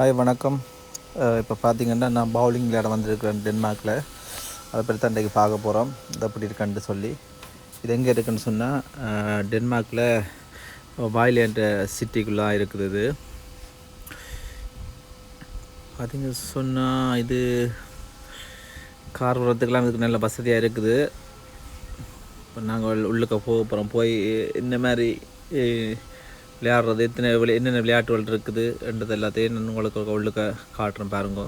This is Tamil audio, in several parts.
ஹாய் வணக்கம். இப்போ பார்த்தீங்கன்னா நான் பவுலிங் விளையாட வந்திருக்கிறேன் டென்மார்க்கில் அதை பற்றி தான் இன்றைக்கு பார்க்க போகிறோம் இது எப்படி இருக்குன்னு சொல்லி. இது எங்கே இருக்குன்னு சொன்னால் டென்மார்க்கில் வாயிலேண்ட சிட்டிக்குள்ளே இருக்குது இது. பார்த்தீங்க சொன்னால் இது கார் வரத்துக்கெல்லாம் இதுக்கு நல்ல வசதியாக இருக்குது. இப்போ நாங்கள் உள்ளுக்க போக போகிறோம் போய் இந்த மாதிரி விளையாடுறது. எத்தனை விளை என்னென்ன விளையாட்டுகள் இருக்குது என்றது எல்லாத்தையும் நான் உங்களுக்கு உள்ளுக்க காட்டுறேன் பாருங்க.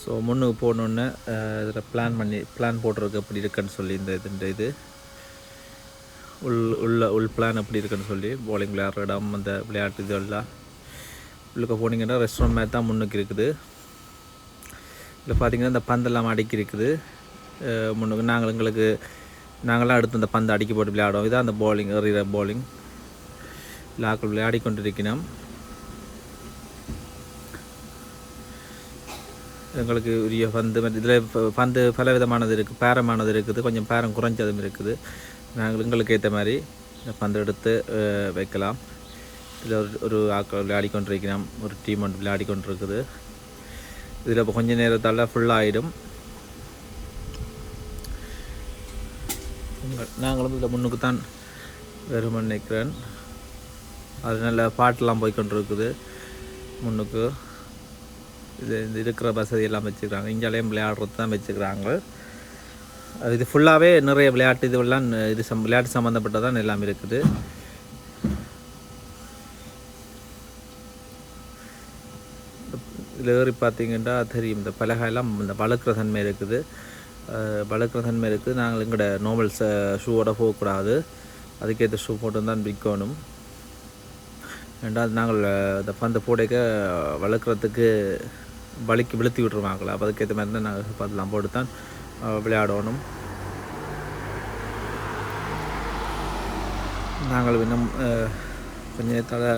ஸோ முன்னுக்கு போகணுன்னு இதில் பிளான் பண்ணி பிளான் போட்டிருக்கு எப்படி இருக்குன்னு சொல்லி இந்த இது இது. உள் உள்ள உள் பிளான் எப்படி இருக்குன்னு சொல்லி போலிங் விளையாடுற இடம் அந்த விளையாட்டு இது எல்லாம் உள்ளுக்க போனீங்கன்னா ரெஸ்டாரண்ட் மாதிரி தான் முன்னுக்கு இருக்குது. இதில் பார்த்தீங்கன்னா இந்த பந்தெல்லாம் அடுக்கி இருக்குது. முன்னுக்கு நாங்கள் எங்களுக்கு நாங்களாம் அடுத்து அந்த பந்து அடிக்க போட்டு விளையாடுவோம். இதான் அந்த bowling எறிகிற bowling. லாக்கள் விளையாடி கொண்டிருக்கிறோம் எங்களுக்கு உரிய பந்து இதில் பந்து பல விதமானது இருக்குது பேரமானது இருக்குது கொஞ்சம் பேரம் குறைஞ்சதும் இருக்குது. நாங்கள் எங்களுக்கு ஏற்ற மாதிரி இந்த பந்து எடுத்து வைக்கலாம். இதில் ஒரு ஒரு ஆக்கள் விளையாடி கொண்டிருக்கிறோம் ஒரு டீம் ஒன்று விளையாடி கொண்டிருக்குது இதில் இப்போ கொஞ்ச நேரத்தால் ஃபுல்லாகிடும் நாங்களும் இதில் முன்னுக்கு தான் வருமானு நினைக்கிறேன். அது நல்ல பாட்டெல்லாம் போய்கொண்டிருக்குது முன்னுக்கு. இது இந்த இருக்கிற வசதி எல்லாம் வச்சுக்கிறாங்க. இங்கேயும் விளையாடுறது தான் வச்சுக்கிறாங்க. அது இது ஃபுல்லாகவே நிறைய விளையாட்டு இதுவெல்லாம் இது சம் விளையாட்டு சம்மந்தப்பட்டதான் எல்லாம் இருக்குது. இதில் ஏறி பார்த்தீங்கன்னா தெரியும். இந்த பலகையெல்லாம் இந்த வளர்க்குற தன்மை இருக்குது. அஹ் வளர்க்குற தன்மை இருக்குது. நாங்கள் எங்களோட நார்மல் ஷூவோட போகக்கூடாது. அதுக்கேற்ற ஷூ போட்டு தான் விற்கணும் ரெண்டாவது நாங்கள் இந்த பந்தை போடைக்க வளர்க்குறதுக்கு வலிக்கு விழுத்தி விட்டுருவாங்களே அப்போ அதுக்கேற்ற மாதிரி தான் நாங்கள் பார்த்துலாம் போட்டு தான் விளையாடணும். நாங்கள் இன்னும் கொஞ்ச நேரத்தால்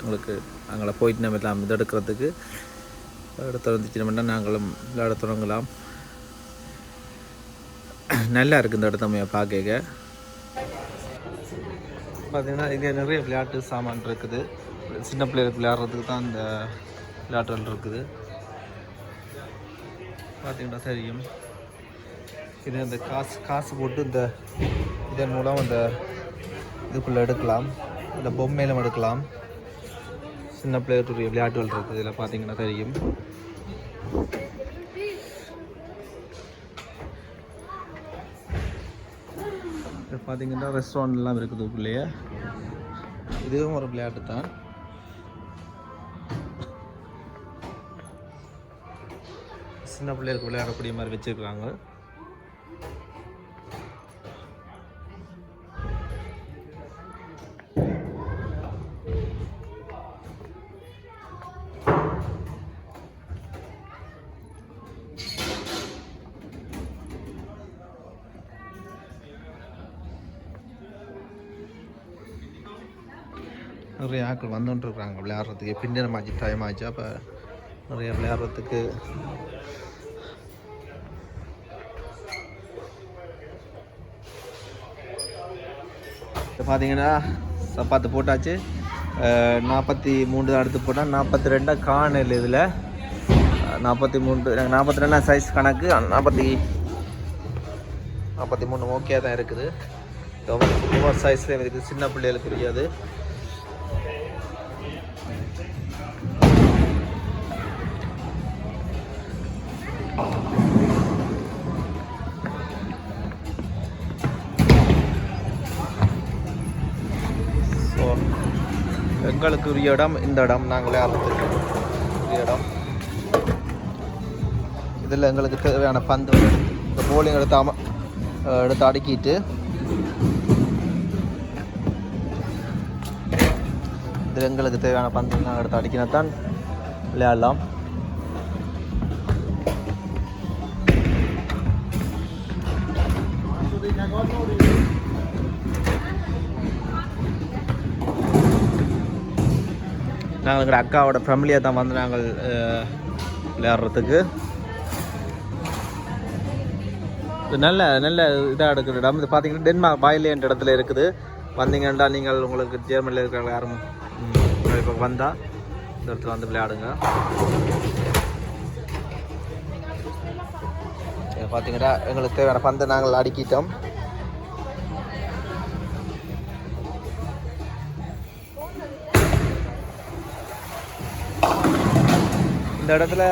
எங்களுக்கு அங்கே போயிட்டு நம்ம எல்லாம் இதெடுக்கிறதுக்கு எடுத்து வந்துச்சுனோம்னா நாங்களும் விளையாட தொடங்கலாம். நல்லா இருக்குது இந்த இடத்த பார்க்க பார்த்தீங்கன்னா இங்கே நிறைய விளையாட்டு சாமான் இருக்குது. சின்ன பிள்ளைகளுக்கு விளையாடுறதுக்கு தான் இந்த விளையாட்டுகள் இருக்குது. பார்த்தீங்கன்னா தெரியும். இது இந்த காசு காசு போட்டு இந்த இதன் மூலம் அந்த இதுக்குள்ளே எடுக்கலாம். இந்த பொம்மையிலும் எடுக்கலாம். சின்ன பிள்ளைகளுடைய விளையாட்டுகள் இருக்குது. இதில் பார்த்தீங்கன்னா தெரியும். பார்த்தீங்கன்னா ரெஸ்டாரண்ட்லாம் இருக்குது உள்ளேயே இதுவும் ஒரு விளையாட்டு தான். சின்ன பிள்ளைகளுக்கு விளையாடக்கூடிய மாதிரி வச்சுருக்காங்க. நிறைய ஆட்கள் வந்துட்டு இருக்காங்க விளையாடுறதுக்கு பின்னரம் ஆச்சு டைம் ஆச்சு. அப்போ நிறைய விளையாடுறதுக்கு இப்போ பார்த்தீங்கன்னா சப்பாத்து போட்டாச்சு. நாற்பத்தி மூணு தான் எடுத்து போட்டால் நாற்பத்தி ரெண்டாக காணல் இதில். நாற்பத்தி மூணு எனக்கு நாற்பத்தி ரெண்டாம் சைஸ் கணக்கு நாற்பத்தி நாற்பத்தி மூணு ஓகே தான் இருக்குது. ஓவர் சைஸ்லேயும் இருக்குது. சின்ன பிள்ளைகளுக்கு புரியாது எங்களுக்கு உரிய இடம் இந்த இடம். நாங்களே ஆரம்பிச்சிருக்கோம். உரிய இடம். இதில் எங்களுக்கு தேவையான பந்து இந்த போலிங் எடுத்து அம எடுத்து அடுக்கிட்டு இதில் எங்களுக்கு தேவையான பந்து நாங்கள் எடுத்து அடிக்கினா தான் விளையாடலாம். நாங்கள் எங்கள் அக்காவோட ஃபேமிலியாக தான் வந்து நாங்கள் விளையாடுறதுக்கு. நல்ல நல்ல இதாக எடுக்கிற இடம் இது பார்த்தீங்கன்னா டென்மார்க் பாய்லேண்ட் இடத்துல இருக்குது. வந்தீங்கன்னா நீங்கள் உங்களுக்கு ஜெர்மனியில் இருக்கிற யாரும் இப்போ வந்தால் இந்த இடத்துல வந்து விளையாடுங்க. பார்த்தீங்கன்னா எங்களுக்கு தேவையான பந்தை நாங்கள் அடுக்கிட்டோம். இந்த இடத்துல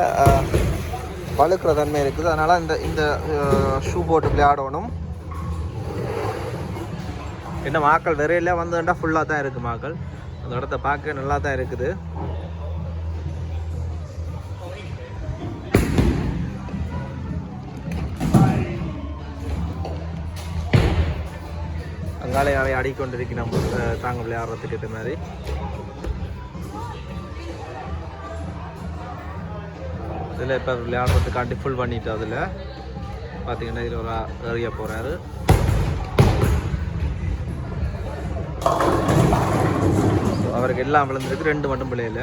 வழுக்கிற தன்மை இருக்குது. அதனால் இந்த இந்த ஷூ போட்டு விளையாடணும். என்ன மாக்கள் விரையில வந்ததுன்னா ஃபுல்லாக தான் இருக்குது மாக்கள். அந்த இடத்த பார்க்க நல்லா தான் இருக்குது. அங்காலே அவை ஆடிக்கொண்டிருக்கு நம்ம தாங்க விளையாடுறதுக்கு இது மாதிரி. இதில் இப்போ விளையாடுறதுக்காண்டி ஃபுல் பண்ணிட்டு அதில் பார்த்தீங்கன்னா இதில் ஒரு ஏரியா போகிறாரு அவருக்கு எல்லாம் விழுந்திருக்கு ரெண்டு மட்டும் பிள்ளையில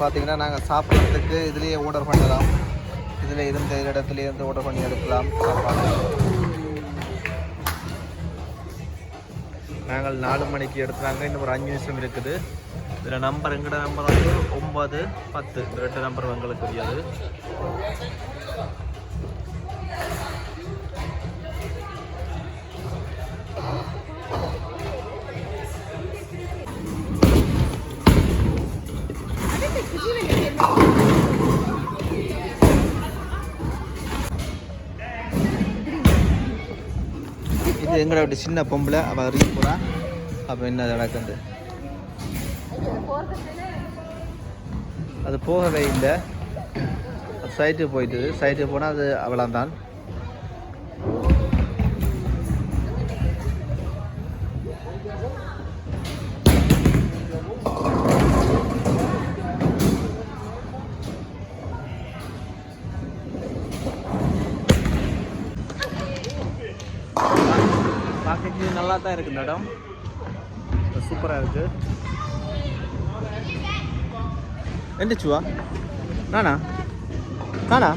பார்த்தீங்கன்னா நாங்கள் சாப்பிட்றதுக்கு இதுலேயே ஆர்டர் பண்ணலாம். இதில் இருந்த இடத்துல இருந்து ஆர்டர் பண்ணி எடுக்கலாம். சாப்பாடு. நாங்கள் நாலு மணிக்கு எடுத்துறாங்க இன்னும் ஒரு அஞ்சு நிமிஷம் இருக்குது. இதில் நம்பர் எங்கட நம்பர் வந்து ஒம்பது பத்து. இந்த ரெண்டு நம்பர் எங்களுக்கு தெரியாது. இது எங்களை விட்டு சின்ன பொம்பளை அவள் அறிய போகிறா அப்போ என்ன நடக்குது? அது போகவே இல்லை. சைட்டுக்கு போயிட்டுது. சைட்டுக்கு போனால் அது அவளாந்தான் பார்க்கறதுக்கு நல்லா தான் இருக்கு இந்த இடம் சூப்பராக இருக்கு எந்திரிச்சுவா? நானா? நானா?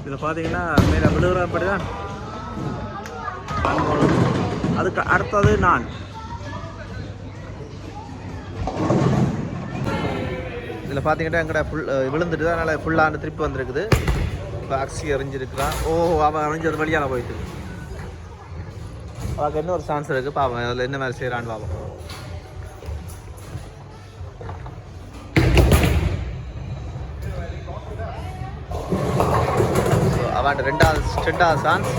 இதில் பார்த்தீங்கன்னா மேலே விழுகிறபடி தான் அதுக்கு அடுத்தது நான். இதில் பார்த்தீங்கன்னா எங்கட ஃபுல் விழுந்துட்டு தான் அதனால் ஃபுல்லாக திருப்பி வந்திருக்குது. இப்போ அக்ஸி எறிஞ்சிருக்கிறான் ஓ அவன் எறிஞ்சது வழியான போயிட்டு பார்க்க என்ன ஒரு சான்ஸ் இருக்குது பாவம் அதில் என்ன மாதிரி செய்கிறான்னு பார்ப்போம் அவன் ரெண்டாவது ரெண்டாவது சான்ஸ்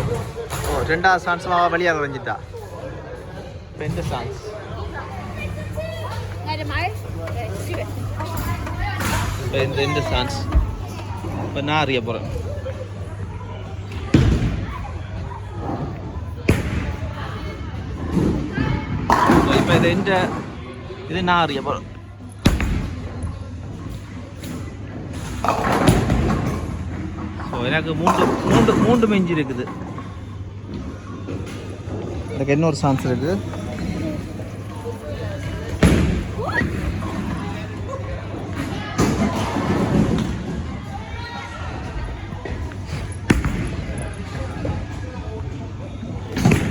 ஓ ரெண்டாவது சான்ஸ் அவன் வழியாக வரைஞ்சிட்டா ரெண்டு சான்ஸ் ரெண்டு இப்போ சான்ஸ் இப்போ நான் அறிய போகிறேன் இப்போ இது இந்த இது நான் அறிய போகிறேன் ஸோ எனக்கு மூன்று மூன்று மூன்று மெஞ்சி இருக்குது. எனக்கு இன்னொரு சான்ஸ் இருக்குது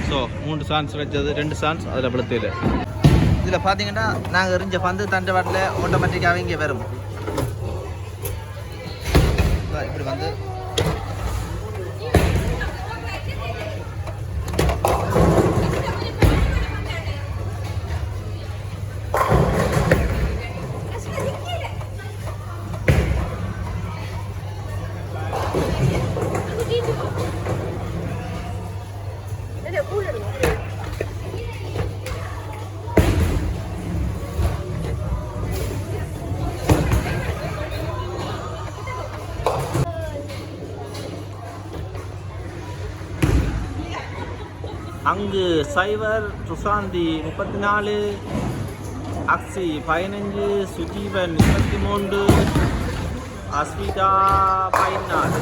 ஸோ மூணு சான்ஸ் வச்சது ரெண்டு சான்ஸ் அதில் விழுத்தையில் இதில் பார்த்தீங்கன்னா நாங்கள் எரிஞ்ச பந்து தண்டவாட்டில் ஆட்டோமேட்டிக்காகவே இங்கே வரும். இப்படி வந்து அங்கு சைவர் சுசாந்தி முப்பத்தி நாலு அக்ஸி பதினஞ்சு சுஜீவன் இருபத்தி மூன்று அஸ்விதா பதினாலு.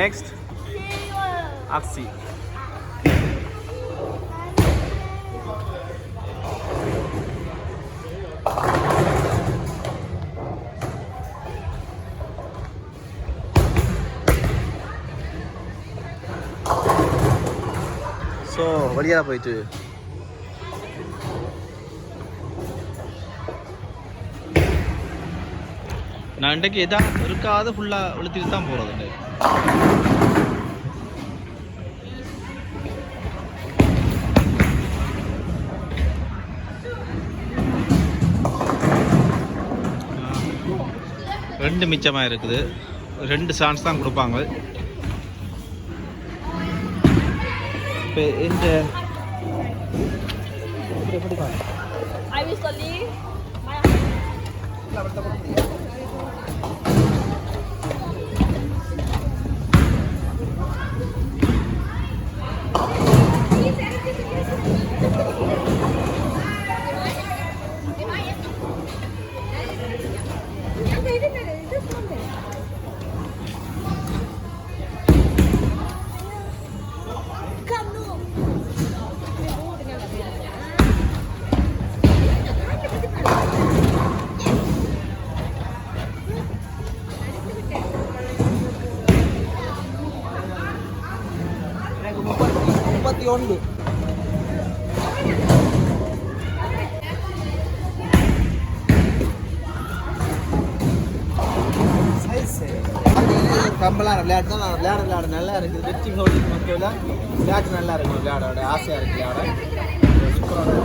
நெக்ஸ்ட் அக்ஸி வழியாக போயிட்டு. நான் இன்றைக்கு எதா இருக்காத ஃபுல்லாக வெளுத்திட்டு தான் போகிறது ரெண்டு மிச்சமாக இருக்குது ரெண்டு சான்ஸ் தான் கொடுப்பாங்க. இப்போ இந்த I will study. கம்பெல்லாம் விளையாட்டு தான் விளையாட விளையாட நல்லா இருக்குது. வெற்றி ஹோல்டிங் இல்லை விளையாட்டு நல்லா இருக்கு விளையாட ஆசையாக இருக்கு விளையாட. சூப்பராக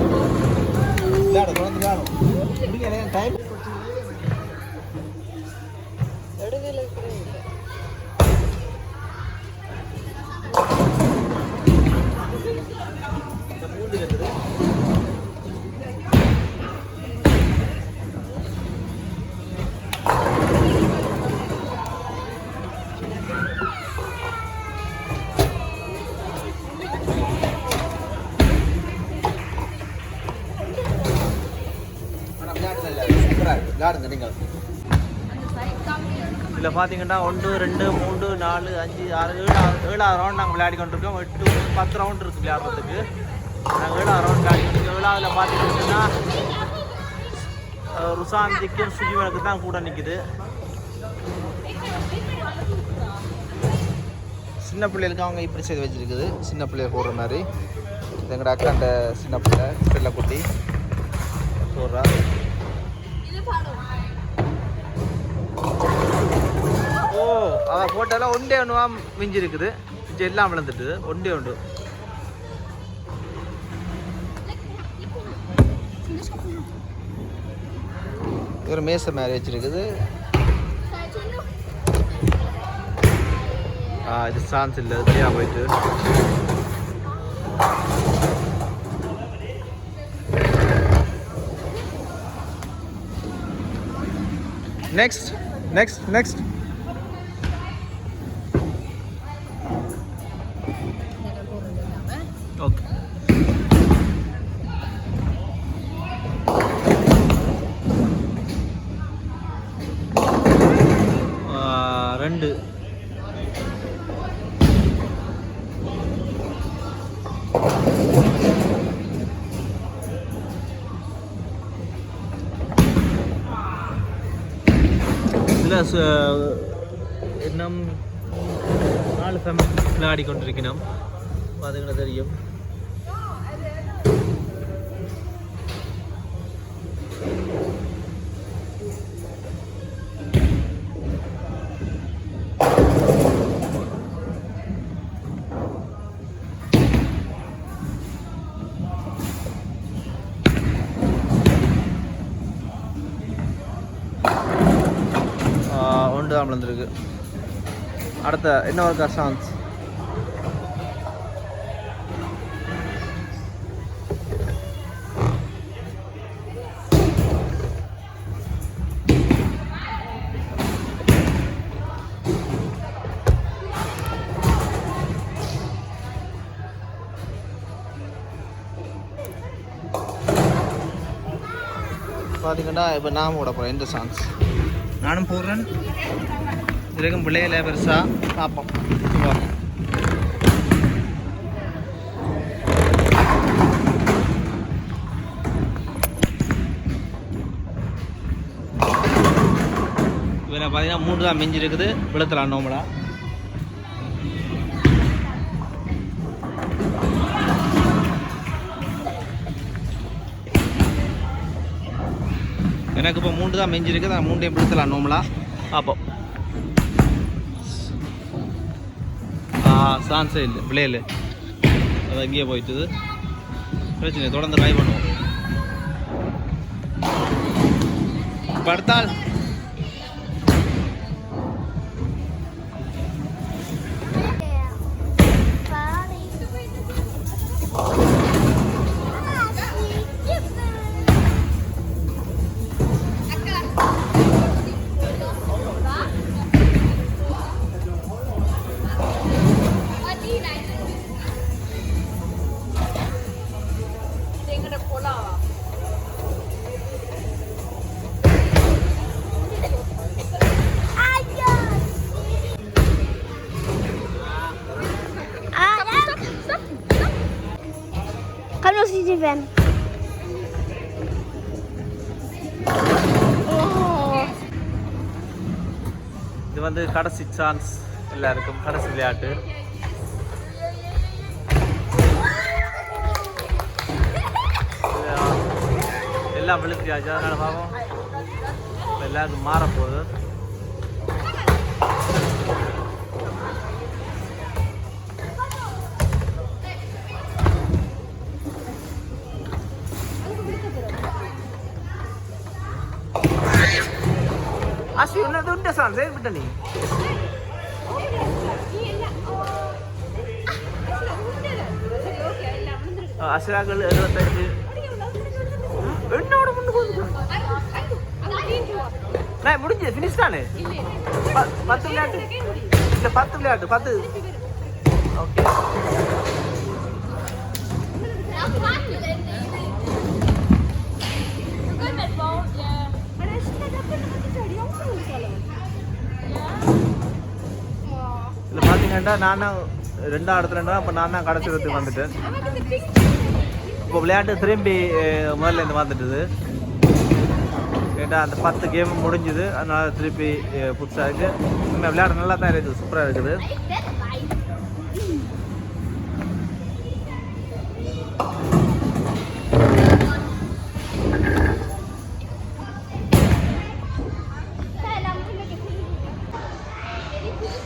விளையாட தொடர்ந்து விளையாடும் முடியல டைம் பார்த்தீங்கன்னா ஒன்று ரெண்டு மூணு நாலு அஞ்சு ஆறு ஏழாவது ஏழாவது ரவுண்ட் நாங்கள் விளையாடி கொண்டிருக்கோம். எட்டு பத்து ரவுண்ட் இருக்குது விளையாடுறதுக்கு. நாங்கள் ஏழாவது ரவுண்ட் விளையாடி கொண்டிருக்கோம். ஏழாவதுல பார்த்தீங்கன்னா ருசாந்திக்கும் சுஜீவனுக்கு தான் கூட நிற்குது சின்ன பிள்ளைகளுக்கு அவங்க இப்படி செய்து வச்சிருக்குது. சின்ன பிள்ளைகள் போடுற மாதிரி. இது எங்கட அக்காண்ட சின்ன பிள்ளை செல்ல குட்டி. போடுறா. ஓ அவ ஒன்றே ஒண்டே ஒன்றுவா மிஞ்சிருக்குது. மிஞ்சி எல்லாம் விழுந்துட்டு ஒன்றே ஒன்று. ஒரு மேச மாதிரி வச்சிருக்குது. ஆ இது சான்ஸ் இல்லை. சரியா போயிட்டு? நெக்ஸ்ட் நெக்ஸ்ட் நெக்ஸ்ட் இன்னும் நாலு ஃபேமிலி விளையாடி கொண்டிருக்கணும் பார்த்தீங்கன்னா தெரியும். அடுத்த இன்னொரு சான்ஸ் பார்த்தீங்கன்னா இப்போ நான் போட போகிறேன் இந்த சாங்ஸ் நானும் போடுறேன் இதுக்கும் பிள்ளைகள பெருசாக பார்ப்போம் பார்ப்போம் இதில் பார்த்தீங்கன்னா மூன்று தான் மிஞ்சி இருக்குது விழுத்தலாம் நோம்பலா எனக்கு இப்போ மூன்று தான் மிஞ்சி இருக்குது நான் மூண்டையும் பிடிச்சலாம் நோம்பலா பார்ப்போம் சான்ஸே இல்லை. விளையல் அது அங்கேயே போயிட்டுது. பிரச்சனை தொடர்ந்து ட்ரை பண்ணுவோம். படுத்தால் வந்து கடைசி சான்ஸ் எல்லாருக்கும் கடைசி விளையாட்டு. இது, எல்லாம் விழுத்தியாச்சு அதனால பாவம். எல்லாருக்கும் மாறப்போகுது. ආසි உன்னது දුන්න සංසේ ஏன் விட்ட நீ எழுபத்தஞ்சு என்னோட முன்னு போகுது நான் முடிஞ்சு ஃபினிஷ் தானே பத்து விளையாட்டு இல்லை பத்து விளையாட்டு பத்து ஓகே இதில் பார்த்தீங்கன்னா நான் ரெண்டா ரெண்டாம் இடத்துல இருந்தா அப்போ நான் தான் கடைசி இடத்துக்கு வந்துட்டேன் இப்போ விளையாட்டு திரும்பி முதல்ல இருந்து வந்துட்டுது. கேட்டால் அந்த பத்து கேம் முடிஞ்சுது. அதனால திருப்பி புதுசாக இருக்குது இன்னும் விளையாட நல்லா தான் இருக்குது. சூப்பராக இருக்குது.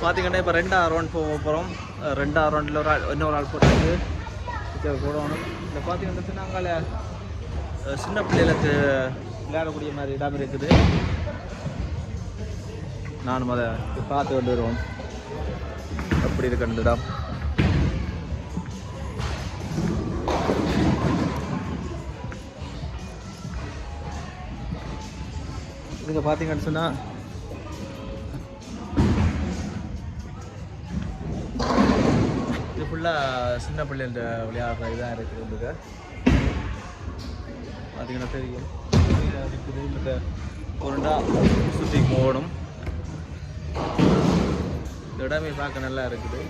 பார்த்தீங்கன்னா இப்போ ரெண்டாவது ரவுண்ட் போக போகிறோம் ரெண்டாவது ரவுண்டில் ஒரு ஆள் இன்னொரு ஆள் போட்டாங்க போடணும் இந்த பார்த்தீங்கன்னா சின்னாங்கால சின்ன பிள்ளைகளுக்கு விளையாடக்கூடிய மாதிரி இடம் இருக்குது. நானும் அதை பார்த்து கொண்டு வருவோம். எப்படி இருக்கு அந்த இடம். இதுங்க பார்த்தீங்கன்னு சொன்னால் ஃபுல்லாக சின்ன பிள்ளைகள விளையாடுற இதாக இருக்குது உங்களுக்கு பார்த்தீங்கன்னா தெரியும். இருக்குது இந்த உருண்டா சுற்றி போகணும் இந்த இடமே பார்க்க நல்லா இருக்குது.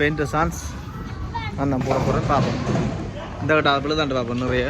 பெயிண்ட் சான்ஸ் நான் நான் போட போகிறேன் பார்ப்போம் இந்த கட்ட அதில் தான் பார்ப்போம் நிறைய.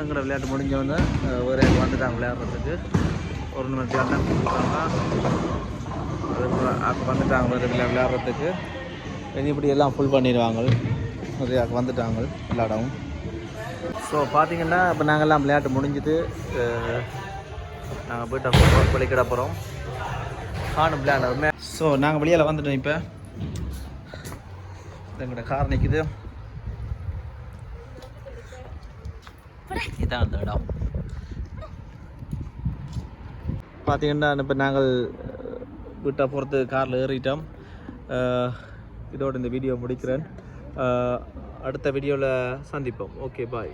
எங்களோட விளையாட்டு முடிஞ்சவொன்னே வேறு யாரும் வந்துட்டாங்க விளையாடுறதுக்கு. டோர்னமெண்ட் தான் கொடுத்தாங்க அது வந்துட்டாங்க விளையாடுறதுக்கு. இனி இப்படி எல்லாம் ஃபுல் பண்ணிடுவாங்க. நிறையா வந்துட்டாங்க விளையாடவும். ஸோ பார்த்தீங்கன்னா இப்போ நாங்கள்லாம் விளையாட்டு முடிஞ்சுது நாங்கள் போயிட்டு பள்ளிக்கிட போகிறோம் காணும் விளையாட ஸோ நாங்கள் வெளியில் வந்துட்டோம் இப்போ. எங்களோட கார் நிற்குது இதான் அந்த இடம் பார்த்தீங்கன்னா இப்போ நாங்கள் வீட்டை பொறுத்து காரில் ஏறிட்டோம். இதோடு இதோட இந்த வீடியோ முடிக்கிறேன். அடுத்த வீடியோவில் சந்திப்போம். Okay bye